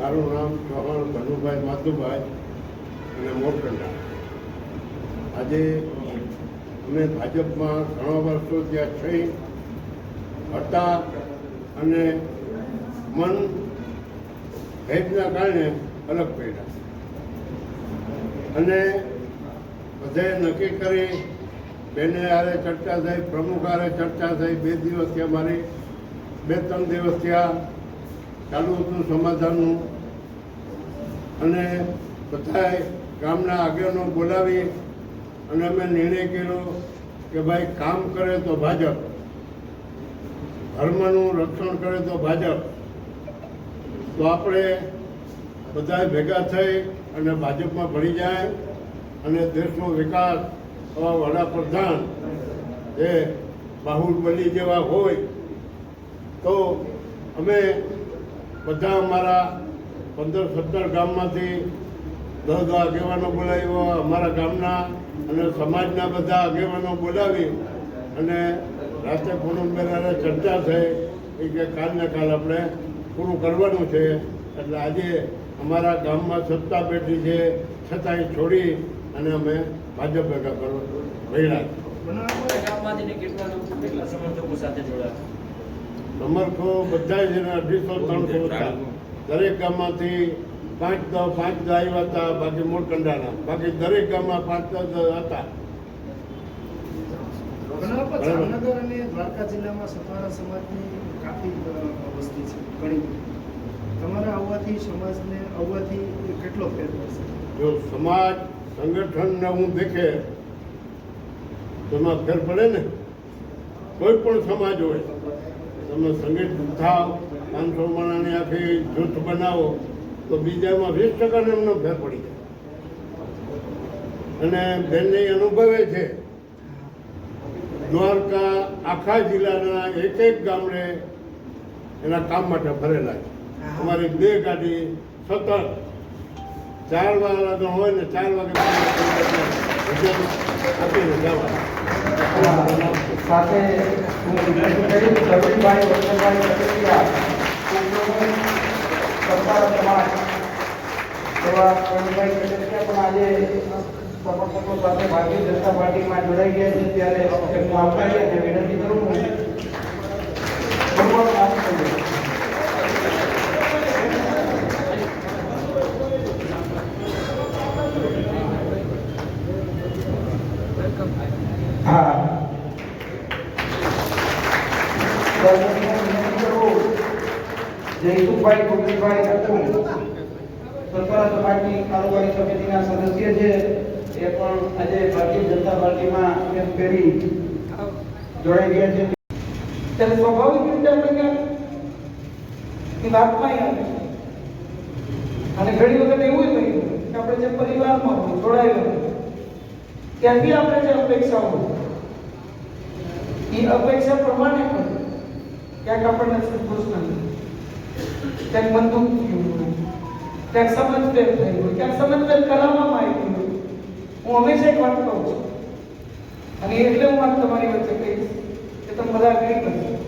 મારું નામ ચૌહાણ ધનુભાઈ માધુભાઈ અને મોરકંડા. આજે અમે ભાજપમાં ઘણા વર્ષો ત્યાં થઈ હતા અને મન ભેદના કારણે અલગ પડ્યા. અને બધાએ નક્કી કરી, બેને હારે ચર્ચા થઈ, પ્રમુખ હારે ચર્ચા થઈ, બે દિવસ ત્યાં મારી, બે ત્રણ દિવસ ત્યાં ચાલુ હતું સમાધાનનું. અને બધાએ ગામના આગેવાનો બોલાવી અને અમે નિર્ણય કર્યો કે ભાઈ કામ કરે તો ભાજપ, ધર્મનું રક્ષણ કરે તો ભાજપ. તો આપણે બધા ભેગા થઈ અને ભાજપમાં ભળી જાય અને દેશનો વિકાસ આવા વડાપ્રધાન જે બાહુબલી જેવા હોય. તો અમે બધા અમારા પંદર સત્તર ગામમાંથી દસ દસ આગેવાનો બોલાવ્યો. અમારા ગામના અને સમાજના બધા આગેવાનો બોલાવી અને રાત્રે પૂનમબેન ચર્ચા થઈ કે કાલને કાલ આપણે પૂરું કરવાનું છે. એટલે આજે અમારા ગામમાં સત્તા બેઠી છે. છતાંય છોડી અને અમે ભાજપ ભેગા કરવા રહ્યા સમર્થકો બધા જ એના અઢીસો ત્રણસો હતા દરેક ગામમાંથી પાંચ દસ પાંચ દસ આવ્યા હતા બાકી મોરકંડાના બાકી દરેક ગામમાં પાંચ દસ હતા. જામનગર અને દ્વારકા જિલ્લામાં સફારા સમાજની કાફી વસ્તી છે ઘણી. તમારા આવવાથી સમાજને આવવાથી કેટલો ફેર પડશે? જો સમાજ સંગઠનને હું દેખે તો એમાં ફેર પડે ને? કોઈ પણ સમાજ હોય. તમે સંગીત થાવ પાંચસો માણાની આખી જૂથ બનાવો તો બીજામાં વીસ ટકાને એમનો ફેર પડી જાય. અને બેનને અનુભવે છે દ્વારકા આખા જિલ્લાના એક એક ગામડે એના કામ માટે ફરેલા છે. અમારી બે ગાડી સતત ચાર વાગ્યાનો હોય ને ચાર વાગે આપીને જવા સાથે એવા રવિભાઈ કચેરિયા પણ આજે સમર્થકો સાથે ભારતીય જનતા પાર્ટીમાં જોડાઈ ગયા છે ત્યારે એમનું આવકાર્ય છે વિનંતી કરું હું થોડું કામ કરીએ હા એ પણ આજે ભારતીય જનતા પાર્ટીમાં એમ રીતે આપણે ક્યાંક એ વાતમાં આવે અને ઘણી વખત એવું થયું કે આપણે જે પરિવારમાં જોડાયેલા ત્યાંથી આપણે જે અપેક્ષાઓ એ અપેક્ષા પ્રમાણે પણ ક્યાંક આપણને સંતોષ નથી ક્યાંક બંદૂક થયું હોય ક્યાંક સમજફેર થઈ હોય ક્યાંક સમજફેર કરાવવામાં આવી હોય હું હંમેશા એક વાત કહું છું અને એટલે હું વાત તમારી વચ્ચે કહીશ કે તમે બધા agree કરશો